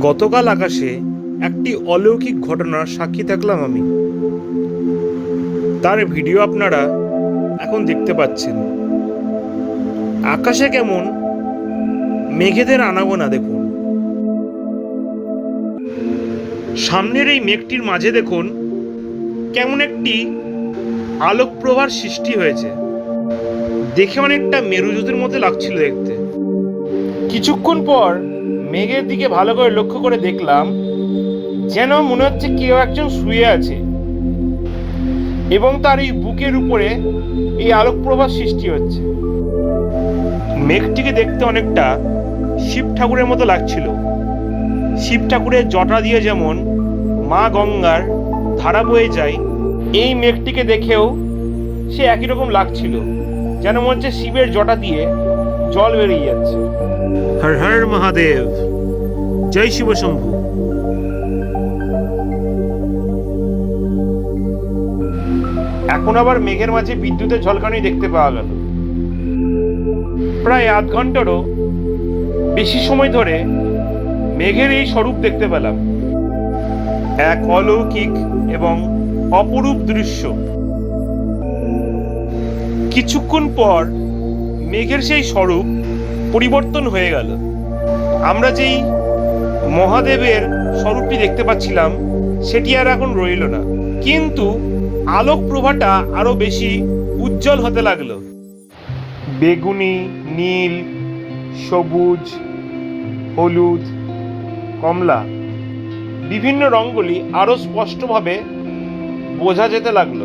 গতকাল আকাশে একটি অলৌকিক ঘটনার সাক্ষী থাকলাম আমি। তার ভিডিও আপনারা এখন দেখতে পাচ্ছেন। আকাশে কেমন মেঘেদের আনাগোনা দেখুন। সামনের এই মেঘটির মাঝে দেখুন কেমন একটি আলোক প্রভার সৃষ্টি হয়েছে। দেখে অনেকটা মেরুজ্যোতির মধ্যে লাগছিল দেখতে। কিছুক্ষণ পর মেঘের দিকে ভালো করে লক্ষ্য করে দেখলাম যেন মনে হচ্ছে কেউ একজন শুয়ে আছে এবং তার এই বুকের উপরে এই আলোক প্রভাব সৃষ্টি হচ্ছে। মেঘটিকে দেখতে অনেকটা শিব ঠাকুরের মতো লাগছিল। শিব ঠাকুরের জটা দিয়ে যেমন মা গঙ্গার ধারা বয়ে যায়, এই মেঘটিকে দেখেও সে একই রকম লাগছিল। যেন মনে হচ্ছে শিবের জটা দিয়ে জল বেরিয়ে যাচ্ছে। হর হর মহাদেব। জয় শিব শম্ভু। এখন আবার মেঘের মাঝে বিদ্যুতের ঝলকানি দেখতে পাওয়া গেল। প্রায় আধ ঘন্টারও বেশি সময় ধরে মেঘের এই স্বরূপ দেখতে পেলাম। এক অলৌকিক এবং অপরূপ দৃশ্য। কিছুক্ষণ পর মেঘের সেই স্বরূপ পরিবর্তন হয়ে গেল। আমরা যেই মহাদেবের স্বরূপটি দেখতে পাচ্ছিলাম, সেটি আর এখন রইল না। কিন্তু আলোক প্রভাটা আরও বেশি উজ্জ্বল হতে লাগল। বেগুনি, নীল, সবুজ, হলুদ, কমলা বিভিন্ন রঙগুলি আরও স্পষ্টভাবে বোঝা যেতে লাগল।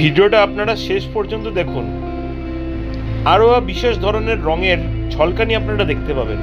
ভিডিওটা আপনারা শেষ পর্যন্ত দেখুন। আরও বিশেষ ধরনের রঙের ঝলকানি আপনারা দেখতে পাবেন।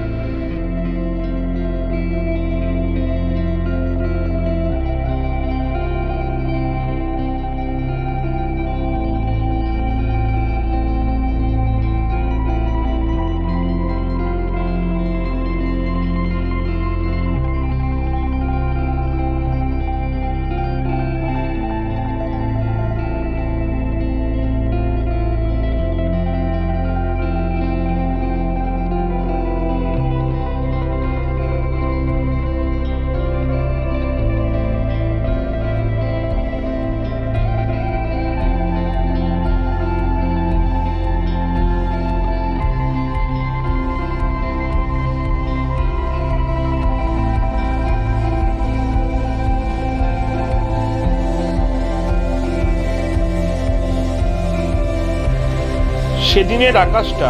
সেদিনের আকাশটা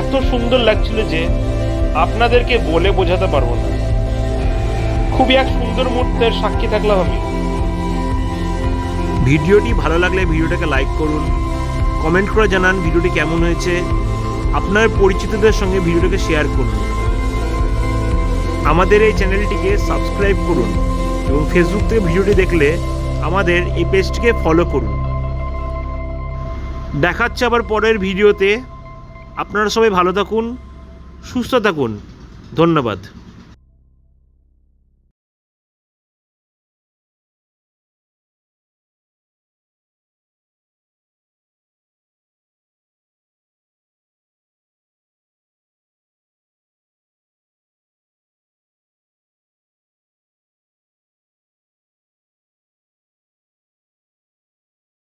এত সুন্দর লাগছিল যে আপনাদেরকে বলে বোঝাতে পারব না। খুবই এক সুন্দর মুহূর্তের সাক্ষী থাকলাম আমি। ভিডিওটি ভালো লাগলে ভিডিওটাকে লাইক করুন, কমেন্ট করে জানান ভিডিওটি কেমন হয়েছে, আপনার পরিচিতদের সঙ্গে ভিডিওটাকে শেয়ার করুন। আমাদের এই চ্যানেলটিকে সাবস্ক্রাইব করুন এবং ফেসবুক থেকে ভিডিওটি দেখলে আমাদের এই পেজটিকে ফলো করুন। দেখাচ্ছে আবার পরের ভিডিওতে। আপনারা সবাই ভালো থাকুন সুস্থ থাকুন। ধন্যবাদ।